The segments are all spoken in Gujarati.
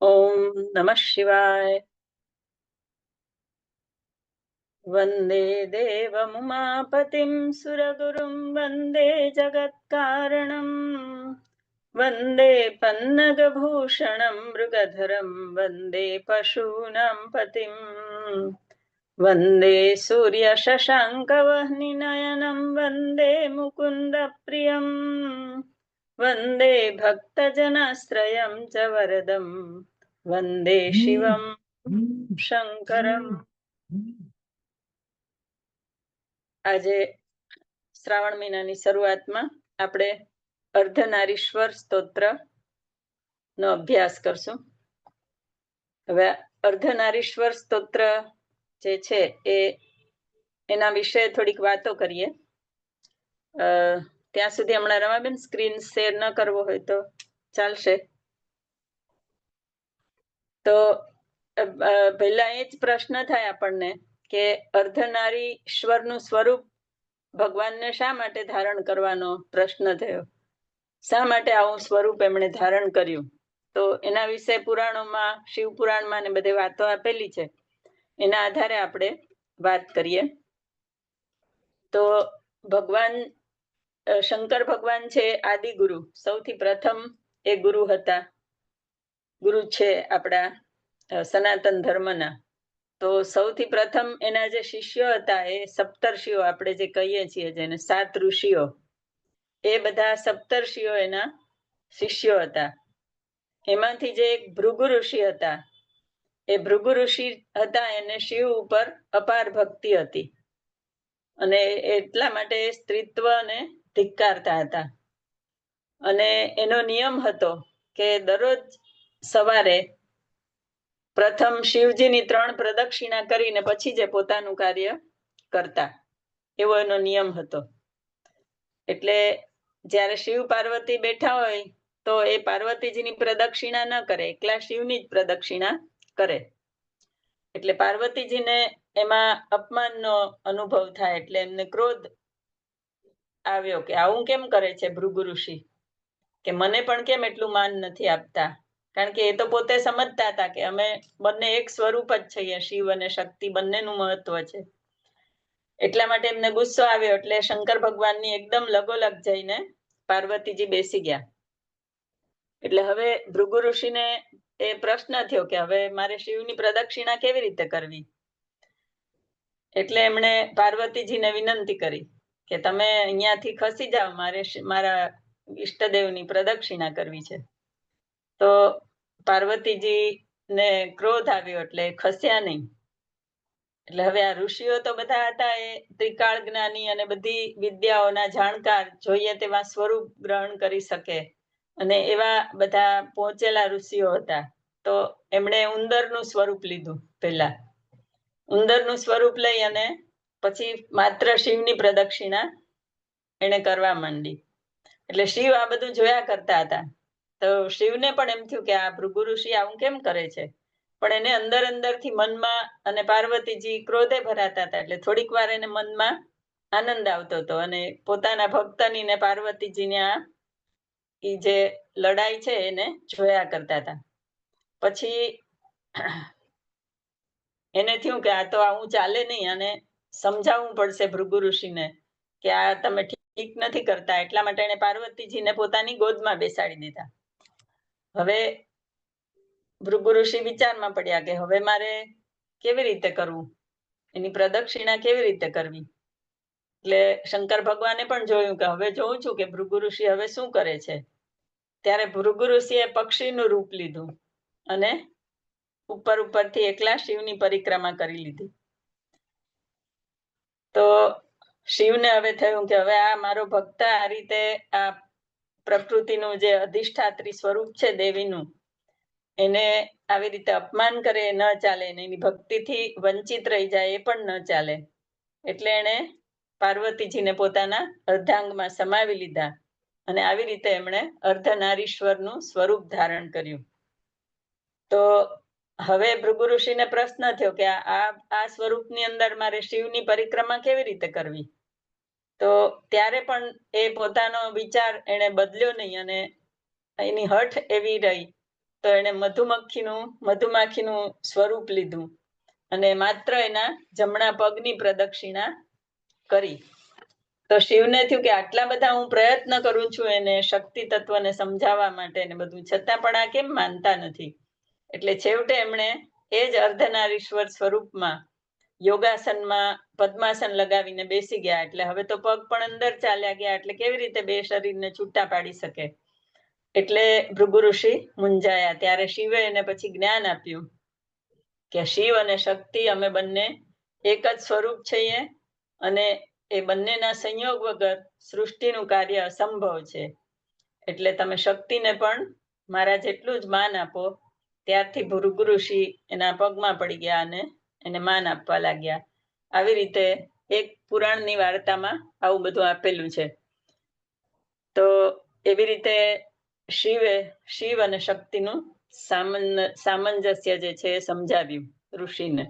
ઓમ નમઃ શિવાય વંદે દેવમુમાપતિમ સુરગુરુમ વંદે જગત્કારણમ વંદે પન્નગભૂષણમ મૃગધરમ વંદે પશૂનામ પતિમ વંદે સૂર્ય શશાંકવહ્નિનયનમ વંદે મુકુંદ પ્રિયમ वन्दे भक्तजनाश्रयं च वरदं वन्दे शिवं શંકરમ આજે શ્રાવણ મહિનાની શરૂઆતમાં આપણે અર્ધનારીશ્વર સ્તોત્ર નો અભ્યાસ કરશું હવે અર્ધનારીશ્વર સ્તોત્ર જે છે એ એના વિશે થોડીક વાતો કરીએ અ, ત્યાં સુધી હમણાં રમાબેન સ્ક્રીન શેર ન કરવો હોય તો ચાલશે. તો પહેલા એ જ પ્રશ્ન થાય આપણને કે અર્ધનારીશ્વરનું સ્વરૂપ ભગવાનને શા માટે ધારણ કરવાનો પ્રશ્ન થયો? શા માટે આવું સ્વરૂપ એમણે ધારણ કર્યું? તો એના વિશે પુરાણોમાં શિવ પુરાણમાં ને બધે વાતો આપેલી છે. એના આધારે આપણે વાત કરીએ. તો ભગવાન શંકર ભગવાન છે આદિ ગુરુ સૌથી પ્રથમ એ ગુરુ હતા. ગુરુ છે આપણા સનાતન ધર્મના. તો સૌથી પ્રથમ એના જે શિષ્યો હતા એ સપ્તર્ષિઓ આપણે જે કહીએ છીએ જેને સાત ઋષિઓ, એ બધા સપ્તર્ષિઓ એના શિષ્યો હતા. એમાંથી જે એક ભૃગુ ઋષિ હતા, એ ભૃગુ ઋષિ હતા એને શિવ ઉપર અપાર ભક્તિ હતી. અને એટલા માટે સ્ત્રીત્વ સ્ત્રીત્વને ધિક્કારતા હતા. અને એનો નિયમ હતો કે દરરોજ સવારે પ્રથમ શિવજીની ત્રણ પ્રદક્ષિણા કરીને પછી જે પોતાનું કાર્ય કરતા. એવો એનો નિયમ હતો. એટલે જ્યારે શિવ પાર્વતી બેઠા હોય તો એ પાર્વતીજીની પ્રદક્ષિણા ન કરે, એકલા શિવની જ પ્રદક્ષિણા કરે. એટલે પાર્વતીજીને એમાં અપમાનનો અનુભવ થાય, એટલે એમને ક્રોધ આવ્યો કે આવું કેમ કરે છે ભૃગુ ઋષિ? કે મને પણ કેમ એટલું માન નથી આપતા? કારણ કે એ તો પોતે સમજતા હતા કે અમે બંને એક સ્વરૂપ જ છીએ, શિવ અને શક્તિ બંનેનું મહત્વ છે. એટલા માટે એમને ગુસ્સો આવ્યો એટલે શંકર ભગવાનની એકદમ લગોલગ જઈને પાર્વતીજી બેસી ગયા. એટલે હવે ભૃગુ ઋષિને એ પ્રશ્ન થયો કે હવે મારે શિવની પ્રદક્ષિણા કેવી રીતે કરવી? એટલે એમણે પાર્વતીજીને વિનંતી કરી. કે તમે અહીંયાથી ખસી જાઓ, મારે મારા ઈષ્ટદેવની પ્રદક્ષિણા કરવી છે. તો પાર્વતીજી ને ક્રોધ આવ્યો એટલે ખસ્યા નહીં. એટલે હવે આ ઋષિઓ તો બધા હતા એ ત્રિકાળ જ્ઞાની અને બધી વિદ્યાઓના જાણકાર, જોઈએ તેવા સ્વરૂપ ગ્રહણ કરી શકે. અને એવા બધા પહોંચેલા ઋષિઓ હતા. તો એમણે ઉંદરનું સ્વરૂપ લીધું પહેલા. ઉંદરનું સ્વરૂપ લઈ અને પછી માત્ર શિવની પ્રદક્ષિણા એને કરવા માંડી. એટલે શિવ આ બધું જોયા કરતા હતા. તો શિવને પણ એમ થયું કે આ ભૃગુ ઋષિ આવું કેમ કરે છે? પણ એને અંદર અંદરથી મનમાં અને પાર્વતીજી ક્રોધે ભરાતા હતા. એટલે થોડીક વાર એને મનમાં આનંદ આવતો હતો અને પોતાના ભક્તની ને પાર્વતીજીને આ ઈ જે લડાઈ છે એને જોયા કરતા હતા. પછી એને થયું કે આ તો આવું ચાલે નહીં અને સમજાવવું પડશે ભૃગુ ઋષિને કે આ તમે ઠીક નથી કરતા, એટલા માટે એને પાર્વતીજીને પોતાની ગોદમાં બેસાડી દીધા. હવે ભૃગુ ઋષિ વિચારમાં પડ્યા કે હવે મારે કેવી રીતે કરવું? એની પ્રદક્ષિણા કેવી રીતે કરવી? એટલે શંકર ભગવાને પણ જોયું કે હવે જોઉં છું કે ભૃગુ ઋષિ હવે શું કરે છે. ત્યારે ભૃગુ ઋષિએ પક્ષીનું રૂપ લીધું અને ઉપર ઉપરથી એકલા શિવની પરિક્રમા કરી લીધી. તો શિવને હવે થયું કે હવે આ મારો ભક્ત આ રીતે આ પ્રકૃતિનું જે અધિષ્ઠાત્રી સ્વરૂપ છે દેવીનું, એને આવી રીતે અપમાન કરે, ન ચાલે એની ભક્તિથી વંચિત રહી જાય એ પણ ન ચાલે. એટલે એણે પાર્વતીજીને પોતાના અર્ધાંગમાં સમાવી લીધા અને આવી રીતે એમણે અર્ધનારીશ્વરનું સ્વરૂપ ધારણ કર્યું. તો હવે ભૃગુ ઋષિને પ્રશ્ન થયો કે આ, આ- સ્વરૂપની અંદર મારે શિવની પરિક્રમા કેવી રીતે કરવી? તો ત્યારે પણ એ પોતાનો વિચાર એને બદલ્યો નહીં અને એની હઠ એવી રહી. તો એણે મધુમક્ખીનું, મધુમાખીનું સ્વરૂપ લીધું અને માત્ર એના જમણા પગની પ્રદક્ષિણા કરી. તો શિવને થયું કે આટલા બધા હું પ્રયત્ન કરું છું એને શક્તિ તત્વને સમજાવવા માટે ને બધું. છતાં પણ આ કેમ માનતા નથી? એટલે છેવટે એમણે એ જ અર્ધનારીશ્વર સ્વરૂપમાં યોગાસનમાં પદ્માસન લગાવીને બેસી ગયા. એટલે હવે તો પગ પણ અંદર ચાલ્યા ગયા. એટલે કેવી રીતે બે શરીરને છૂટા પાડી શકે? એટલે ભૃગુ ઋષિ મુંજાયા ત્યારે શિવે એને પછી જ્ઞાન આપ્યું કે શિવ અને શક્તિ અમે બંને એક જ સ્વરૂપ છીએ અને એ બંનેના સંયોગ વગર સૃષ્ટિનું કાર્ય અસંભવ છે. એટલે તમે શક્તિને પણ મારા જેટલું જ માન આપો ત્યારથી ભૃગુ ઋષિ એના પગમાં પડી ગયા અને એને માન આપવા લાગ્યા. આવી રીતે એક પુરાણની વાર્તામાં આવું બધું આપેલું છે. તો એવી રીતે શિવે, શિવ અને શક્તિનું સામંજસ્ય જે છે સમજાવ્યું ઋષિને.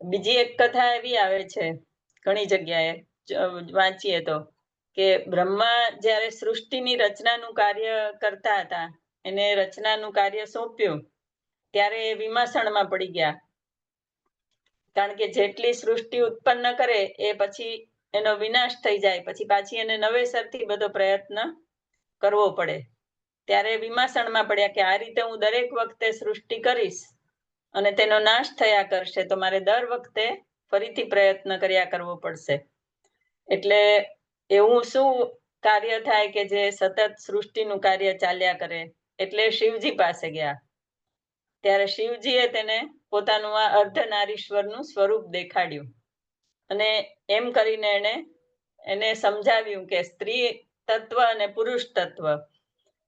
બીજી એક કથા એવી આવે છે, ઘણી જગ્યાએ વાંચીએ તો, કે બ્રહ્મા જ્યારે સૃષ્ટિની રચનાનું કાર્ય કરતા હતા, એને રચનાનું કાર્ય સોંપ્યું ત્યારે વિમાસણમાં પડી ગયા. કારણ કે જેટલી સૃષ્ટિ ઉત્પન્ન કરે એ પછી એનો વિનાશ થઈ જાય. પછી પાછી એને નવેસરથી બધો પ્રયત્ન કરવો પડે. ત્યારે વિમાસણમાં પડ્યા કે આ રીતે હું દરેક વખતે સૃષ્ટિ કરીશ અને તેનો નાશ થયા કરશે, તો મારે દર વખતે ફરીથી પ્રયત્ન કર્યા કરવો પડશે. એટલે એવું શું કાર્ય થાય કે જે સતત સૃષ્ટિનું કાર્ય ચાલ્યા કરે? એટલે શિવજી પાસે ગયા. ત્યારે શિવજીએ તેને પોતાનું આ અર્ધનારીશ્વરનું સ્વરૂપ દેખાડ્યું. અને એમ કરીને એને એને સમજાવ્યું કે સ્ત્રી તત્વ અને પુરુષ તત્વ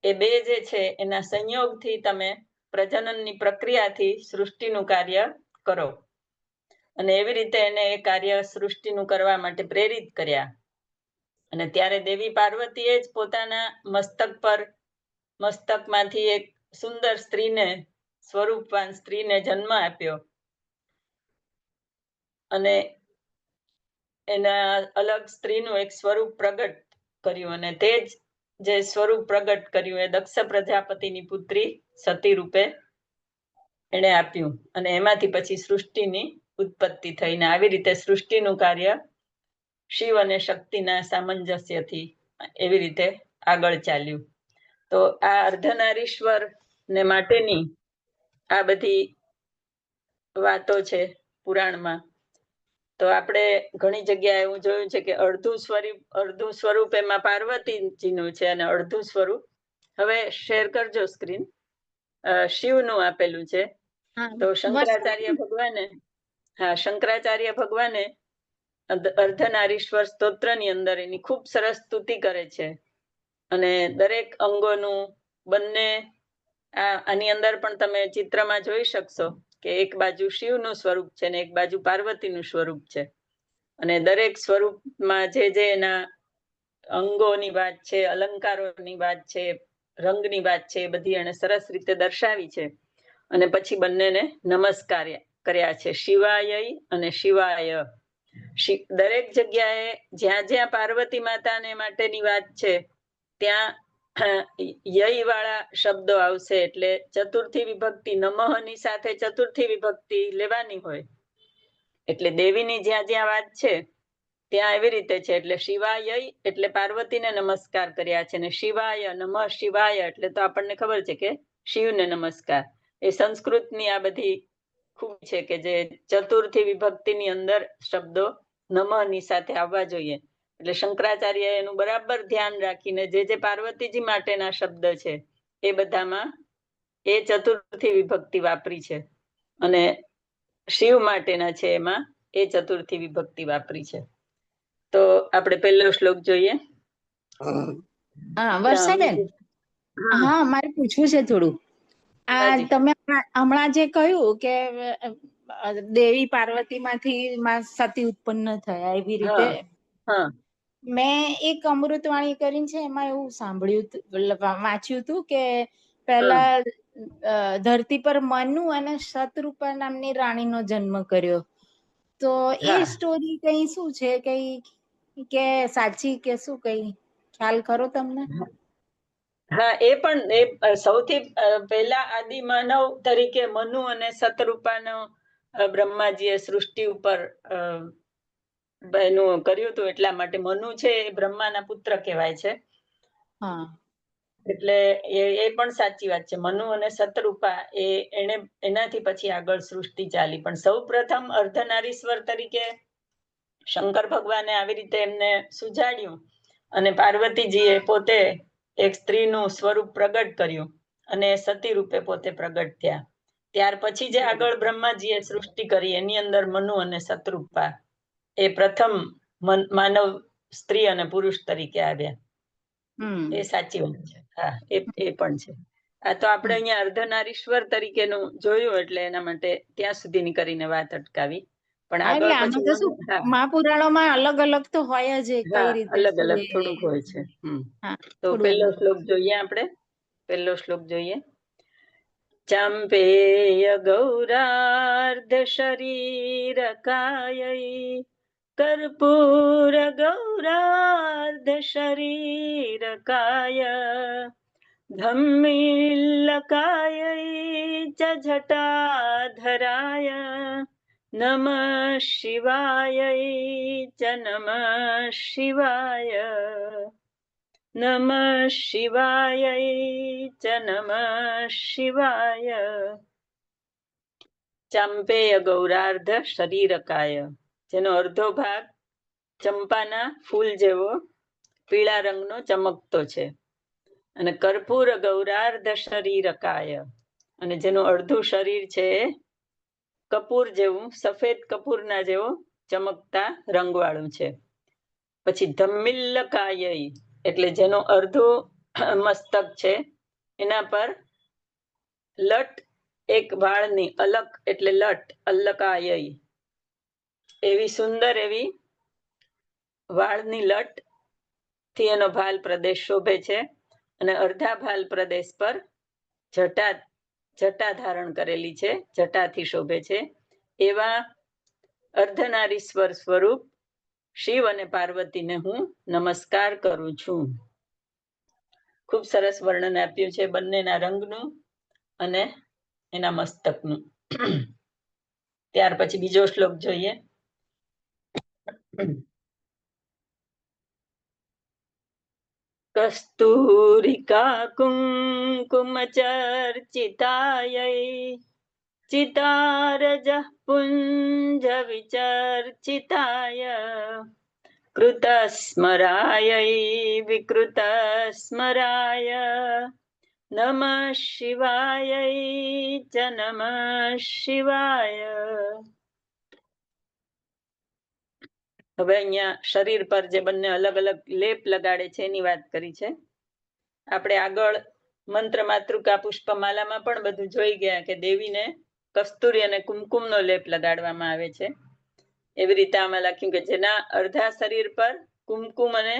એ બે જે છે, એના સંયોગથી તમે પ્રજનનની પ્રક્રિયાથી સૃષ્ટિનું કાર્ય કરો. અને એવી રીતે એને એ કાર્ય સૃષ્ટિનું કરવા માટે પ્રેરિત કર્યા. અને ત્યારે દેવી પાર્વતીએ જ પોતાના મસ્તક પર, મસ્તકમાંથી એક સુંદર સ્ત્રીને સ્વરૂપવાન સ્ત્રીને જન્મ આપ્યો. અને એના અલગ સ્ત્રીનું એક સ્વરૂપ પ્રગટ કર્યું અને તે જ જે સ્વરૂપ પ્રગટ કર્યું એ દક્ષ પ્રજાપતિની પુત્રી સતી રૂપે એને આપ્યું. અને એમાંથી પછી સૃષ્ટિની ઉત્પત્તિ થઈને આવી રીતે સૃષ્ટિનું કાર્ય શિવ અને શક્તિના સામંજસ્યથી એવી રીતે આગળ ચાલ્યું. તો આ અર્ધનારીશ્વર ને માટેની આ બધી વાતો છે પુરાણમાં. તો આપણે ઘણી જગ્યાએ એવું જોયું છે કે અડધું સ્વરૂપ અડધું સ્વરૂપ એમાં પાર્વતીજીનું છે અને અડધું સ્વરૂપ. હવે શેર કરજો સ્ક્રીન શિવનું આપેલું છે. તો શંકરાચાર્ય ભગવાને હા શંકરાચાર્ય ભગવાને અર્ધ- અર્ધનારીશ્વર સ્તોત્રની અંદર એની ખૂબ સરસ સ્તુતિ કરે છે. અને દરેક અંગોનું બંને આની અંદર પણ તમે ચિત્રમાં જોઈ શકશો કે એક બાજુ શિવનું સ્વરૂપ છે ને એક બાજુ પાર્વતીનું સ્વરૂપ છે. અને દરેક સ્વરૂપમાં જે જે એના અંગોની વાત છે, અલંકારોની વાત છે, રંગની વાત છે એ બધી એને સરસ રીતે દર્શાવી છે. અને પછી બંનેને નમસ્કાર કર્યા છે. શિવાય અને શિવાય. દરેક જગ્યાએ જ્યાં જ્યાં પાર્વતી માતાને માટેની વાત છે, ત્યાં યય વાળા શબ્દો આવશે એટલે ચતુર્થી વિભક્તિ નમઃની સાથે ચતુર્થી વિભક્તિ લેવાની હોય. એટલે દેવીની જ્યાં જ્યાં વાત છે, ત્યાં એવી રીતે છે. એટલે શિવાય એટલે પાર્વતીને નમસ્કાર કર્યા છે. ને શિવાય નમઃ શિવાય એટલે તો આપણને ખબર છે કે શિવને નમસ્કાર. એ સંસ્કૃતની આ બધી ખૂબ છે કે જે ચતુર્થી વિભક્તિની અંદર શબ્દો નમઃની સાથે આવવા જોઈએ. એટલે શંકરાચાર્ય એનું બરાબર ધ્યાન રાખીને જે જે પાર્વતીજી માટેના શબ્દ છે એ બધામાં એ ચતુર્થી વિભક્તિ વાપરી છે. અને શિવ માટેના છે એમાં એ ચતુર્થી વિભક્તિ વાપરી છે. તો આપણે પહેલો શ્લોક જોઈએ. હા વર્ષાબેન. હા, મારે પૂછવું છે થોડું. આ તમે હમણાં- જે કહ્યું કે દેવી પાર્વતી માંથી માં સતી ઉત્પન્ન થયા એવી રીતે. હા. મેં એક અમૃતવાણી કરીને છે એમાં એવું સાંભળ્યું વાંચ્યું હતું કે પહેલા ધરતી પર મનુ અને શતરૂપા નામની રાણીનો જન્મ કર્યો. તો એ સ્ટોરી કઈ શું છે? કઈ કે સાચી કે શું કઈ? ખ્યાલ ખરો તમને? હા. એ પણ એ સૌથી પહેલા આદિ માનવ તરીકે મનુ અને શત્રુપાનો બ્રહ્માજીએ સૃષ્ટિ ઉપર એનું કર્યું હતું એટલા માટે. મનુ છે એ બ્રહ્માના પુત્ર કહેવાય છે. એટલે એ એ પણ સાચી વાત છે. મનુ અને સતરૂપા એ એને એનાથી પછી આગળ સૃષ્ટિ ચાલી. પણ સૌ પ્રથમ અર્ધનારીશ્વર તરીકે શંકર ભગવાને આવી રીતે એમને સુજાડ્યું અને પાર્વતીજીએ પોતે એક સ્ત્રીનું સ્વરૂપ પ્રગટ કર્યું અને સતી રૂપે પોતે પ્રગટ થયા. ત્યાર પછી જે આગળ બ્રહ્માજીએ સૃષ્ટિ કરી એની અંદર મનુ અને સતરૂપા એ પ્રથમ માનવ સ્ત્રી અને પુરુષ તરીકે આવ્યા એ સાચી વાત છે. હા એ એ પણ છે. આ તો આપણે અહીંયા અર્ધનારીશ્વર તરીકેનું જોયું એટલે એના માટે ત્યાં સુધીની કરીને વાત અટકાવી. પણ આગળ આમાં તો શું? મહાપુરાણોમાં અલગ અલગ તો હોય જ કઈ રીતે અલગ અલગ થોડુંક હોય છે. તો પેલો શ્લોક જોઈએ આપણે. પેલો શ્લોક જોઈએ. ચાંપેય ગૌરાર્ધ શરીર કાયૈ કર્પૂર ગૌરાર્ધ શરીર કાય ધમ્મિલ્લકાયૈ ચ જટાધરાય નમઃ શિવાયૈ ચ નમઃ શિવાય નમઃ શિવાયૈ ચ નમઃ શિવાય ચાંપેય ગૌરાર્ધ શરીરકાય જેનો અર્ધો ભાગ ચંપાના ફૂલ જેવો પીળા રંગનો ચમકતો છે. અને કર્પૂર ગૌરાર્ધ શરીરકાય. અને જેનું અડધું શરીર છે કપૂર જેવું, સફેદ કપૂરના જેવો ચમકતા રંગવાળું છે. પછી ધમ્મિલ્લકાય, એટલે જેનો અર્ધો મસ્તક છે, એના પર લટ એક વાળની અલક એટલે લટ, અલ્લકાય. એવી સુંદર એવી વાળની લટથી એનો ભાલ પ્રદેશ શોભે છે અને અર્ધા ભાલ પ્રદેશ પર જટા જટા ધારણ કરેલી છે, જટાથી શોભે છે. એવા અર્ધનારીશ્વર સ્વરૂપ શિવ અને પાર્વતીને હું નમસ્કાર કરું છું. ખૂબ સરસ વર્ણન આપ્યું છે બંનેના રંગનું અને એના મસ્તકનું. ત્યાર પછી બીજો શ્લોક જોઈએ. કસ્તુરિકા કુંકુમ ચર્ચિતાયૈ ચિતારજ પુંજ વિચર્ચિતાય કૃતસ્મરાયૈ વિકૃતસ્મરાય નમઃ શિવાયૈ ચ નમઃ શિવાય હવે અહીંયા શરીર પર જે બંને અલગ અલગ લેપ લગાડે છે, એની વાત કરી છે. આપણે આગળ મંત્ર માતૃકા પુષ્પમાલામાં પણ બધું જોઈ ગયા કે દેવીને કસ્તુરી અને કુમકુમનો લેપ લગાડવામાં આવે છે. એવી રીતે આમાં લખ્યું કે જેના અડધા શરીર પર કુમકુમ અને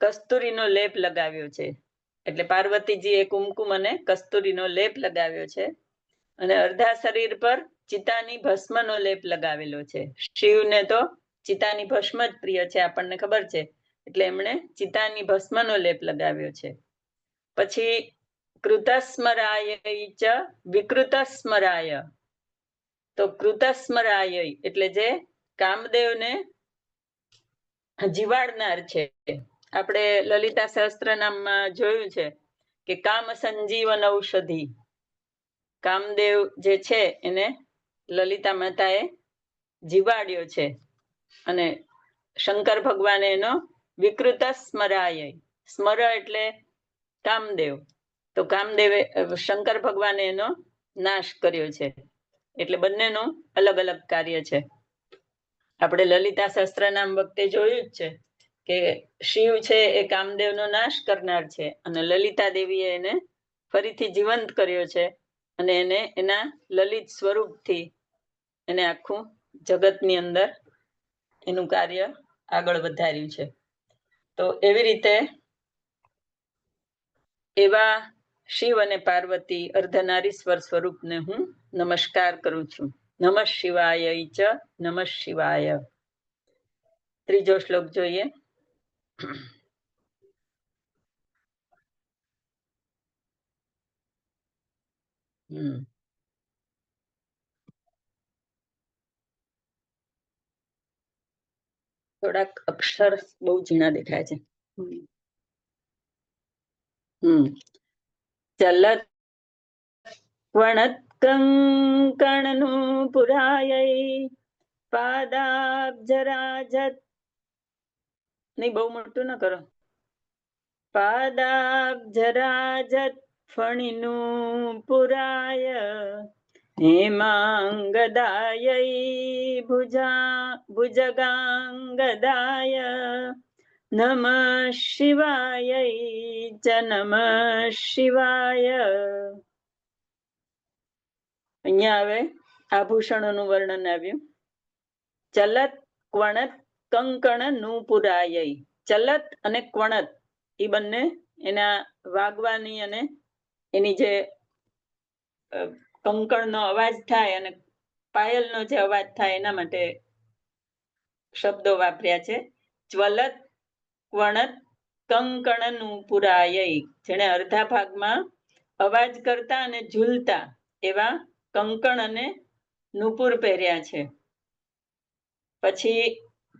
કસ્તુરીનો લેપ લગાવ્યો છે. એટલે પાર્વતીજી એ કુમકુમ અને કસ્તુરીનો લેપ લગાવ્યો છે. અને અડધા શરીર પર ચિતાની ભસ્મનો લેપ લગાવેલો છે. શિવને તો ચિતાની ભસ્મ જ પ્રિય છે આપણને ખબર છે. એટલે એમણે ચિતાની ભસ્મનો લેપ લગાવ્યો છે. પછી કૃતસ્મરાય ચ વિકૃતસ્મરાય. તો કૃતસ્મરાય એટલે જે કામદેવને જીવાડનાર છે. આપણે લલિતા સહસ્ત્રનામમાં જોયું છે કે કામ સંજીવન ઔષધિ. કામદેવ જે છે એને લલિતા માતાએ જીવાડ્યો છે. અને શંકર ભગવાને એનો વિકૃત સ્મરાય સ્મર એટલે કામદેવ. તો કામદેવે શંકર ભગવાને એનો નાશ કર્યો છે. એટલે બંનેનું અલગ અલગ કાર્ય છે. આપણે લલિતા સહસ્ત્રનામ વખતે જોયું જ છે કે શિવ છે એ કામદેવનો નાશ કરનાર છે અને લલિતા દેવીએ એને ફરીથી જીવંત કર્યો છે અને એને એના લલિત સ્વરૂપથી એને આખું જગતની અંદર એનું કાર્ય આગળ વધાર્યું છે. તો એવી રીતે એવા શિવ અને પાર્વતી અર્ધનારીશ્વર સ્વરૂપને હું નમસ્કાર કરું છું. નમ શિવાય ચ, નમ શિવાય. ત્રીજો શ્લોક જોઈએ. હમ. થોડાક અક્ષર બહુ ઝીણા દેખાય છે. હમ. હમ. ચલત વણત કંકણનું પુરાયૈ પાદાબ્જરાજત નહીં બહુ મોટું ન કરો. પાદાબ્જરાજત ફણીનું પુરાય. હેમાંગદાયૈ भुजा भुजगाङ्गदाय નમઃ शिवायै च नमः શિવાય અહીંયા હવે આભૂષણોનું વર્ણન આવ્યું ચલત ક્વણત કંકણ નુપુરાય ચલત અને ક્વણત એ બંને એના વાગવાની અને એની જે કંકણનો અવાજ થાય અને પાયલનો જે અવાજ થાય એના માટે શબ્દો વાપર્યા છે. જ્વલત વણત કંકણનું પુરાય જેને અડધા ભાગમાં અવાજ કરતા અને ઝૂલતા એવા કંકણ અને નુપુર પહેર્યા છે. પછી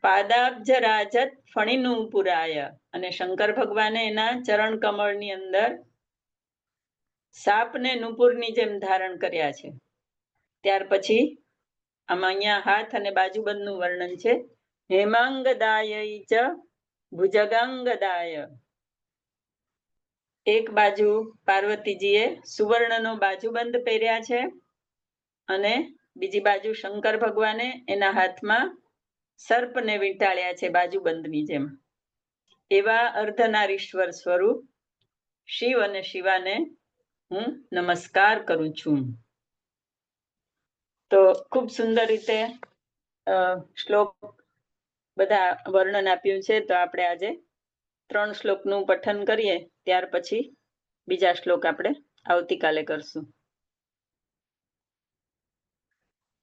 પાદાબ્જ રાજત ફણીનું પુરાય અને શંકર ભગવાને એના ચરણ કમળની અંદર સાપને નુપુરની જેમ ધારણ કર્યા છે. ત્યાર પછી આમાં અહીંયા હાથ અને બાજુબંધનું વર્ણન છે. હેમાંગદાય ચ ભુજગાંગદાય. એક બાજુ પાર્વતીજીએ સુવર્ણનો બાજુબંધ પહેર્યા છે અને બીજી બાજુ શંકર ભગવાને એના હાથમાં સર્પને વીંટાળ્યા છે બાજુબંધની જેમ. એવા અર્ધનારીશ્વર સ્વરૂપ શિવ અને શિવાને હું નમસ્કાર કરું છું. તો ખૂબ સુંદર રીતે શ્લોક બધા વર્ણન આપ્યું છે. તો આપણે આજે ત્રણ શ્લોકનું પઠન કરીએ. ત્યાર પછી બીજા શ્લોક આપણે આવતીકાલે કરશું.